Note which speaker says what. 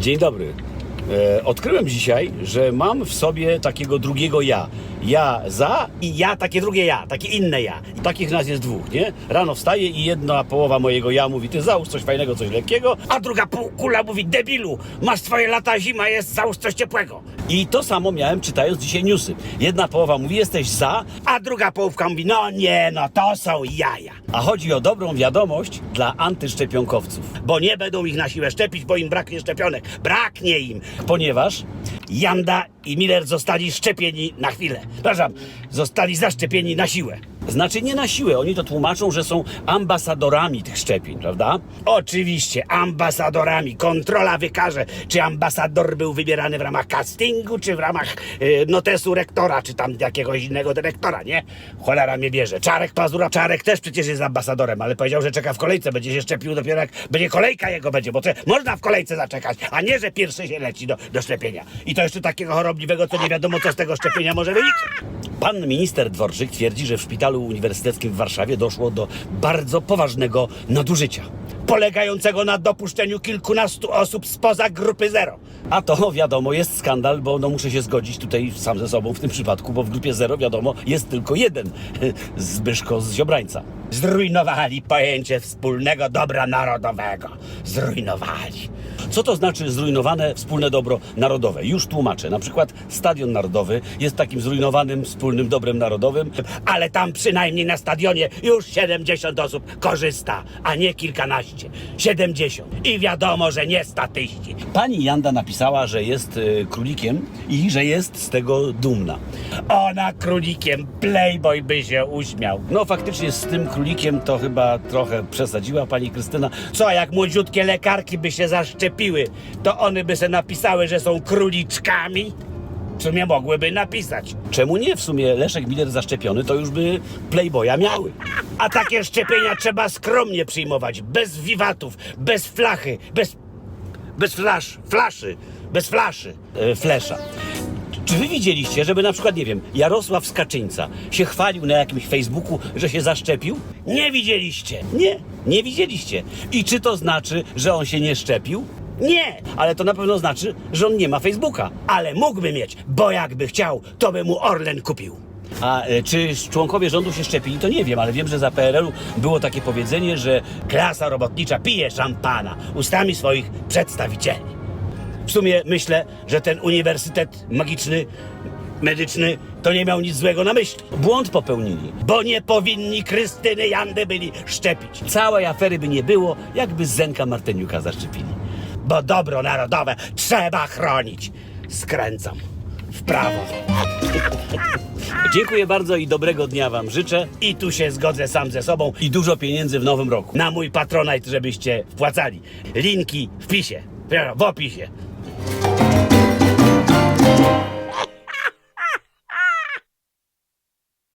Speaker 1: Dzień dobry. E, odkryłem dzisiaj, że mam w sobie takiego drugiego ja. Ja za i ja takie drugie ja, takie inne ja. I takich nas jest dwóch, nie? Rano wstaję i jedna połowa mojego ja mówi, ty załóż coś fajnego, coś lekkiego, a druga półkula mówi, debilu, masz twoje lata, zima jest, załóż coś ciepłego. I to samo miałem czytając dzisiaj newsy. Jedna połowa mówi, jesteś za, a druga połówka mówi, no nie, no to są jaja. A chodzi o dobrą wiadomość dla antyszczepionkowców, bo nie będą ich na siłę szczepić, bo im braknie szczepionek. Braknie im, ponieważ Janda i Miller zostali szczepieni na chwilę. Przepraszam, zostali zaszczepieni na siłę. Znaczy nie na siłę, oni to tłumaczą, że są ambasadorami tych szczepień, prawda? Oczywiście, ambasadorami. Kontrola wykaże, czy ambasador był wybierany w ramach castingu, czy w ramach y, notesu rektora, czy tam jakiegoś innego dyrektora, nie? Cholera mnie bierze. Czarek Pazura, Czarek też przecież jest ambasadorem, ale powiedział, że czeka w kolejce, będzie się szczepił dopiero jak będzie kolejka jego będzie, bo to można w kolejce zaczekać, a nie, że pierwszy się leci do, do szczepienia. I to jeszcze takiego chorobliwego, co nie wiadomo, co z tego szczepienia może wyniknąć. Pan minister Dworczyk twierdzi, że w szpitalu uniwersyteckim w Warszawie doszło do bardzo poważnego nadużycia. Polegającego na dopuszczeniu kilkunastu osób spoza grupy zero. A to wiadomo jest skandal, bo no muszę się zgodzić tutaj sam ze sobą w tym przypadku, bo w grupie zero wiadomo jest tylko jeden Zbyszko z Ziobrańca. Zrujnowali pojęcie wspólnego dobra narodowego. Zrujnowali. Co to znaczy zrujnowane wspólne dobro narodowe? Już tłumaczę. Na przykład Stadion Narodowy jest takim zrujnowanym wspólnym dobrem narodowym, ale tam przynajmniej na stadionie już 70 osób korzysta, a nie kilkanaście. 70. I wiadomo, że nie statyści. Pani Janda napisała, że jest y, królikiem i że jest z tego dumna. Ona królikiem, playboy by się uśmiał. No faktycznie z tym królikiem to chyba trochę przesadziła pani Krystyna. Co, jak młodziutkie lekarki by się zaszczepiły, to one by se napisały, że są króliczkami? W sumie mogłyby napisać. Czemu nie? W sumie Leszek Miller zaszczepiony to już by Playboya miały. A takie szczepienia trzeba skromnie przyjmować, bez wiwatów, bez flachy, bez bez flasz, flaszy, bez flaszy, e, flesza. Czy wy widzieliście, żeby na przykład, nie wiem, Jarosław Skaczyńca się chwalił na jakimś Facebooku, że się zaszczepił? Nie widzieliście. Nie, nie widzieliście. I czy to znaczy, że on się nie szczepił? Nie, ale to na pewno znaczy, że on nie ma Facebooka. Ale mógłby mieć, bo jakby chciał, to by mu Orlen kupił. A e, czy członkowie rządu się szczepili, to nie wiem, ale wiem, że za PRL-u było takie powiedzenie, że klasa robotnicza pije szampana ustami swoich przedstawicieli. W sumie myślę, że ten uniwersytet magiczny, medyczny, to nie miał nic złego na myśli. Błąd popełnili, bo nie powinni Krystyny Jandy byli szczepić. Całej afery by nie było, jakby Zenka Marteniuka zaszczepili. Bo dobro narodowe trzeba chronić. Skręcam w prawo. Dziękuję bardzo i dobrego dnia Wam życzę. I tu się zgodzę sam ze sobą. I dużo pieniędzy w nowym roku. Na mój patronajt, żebyście wpłacali. Linki w pisie. W opisie.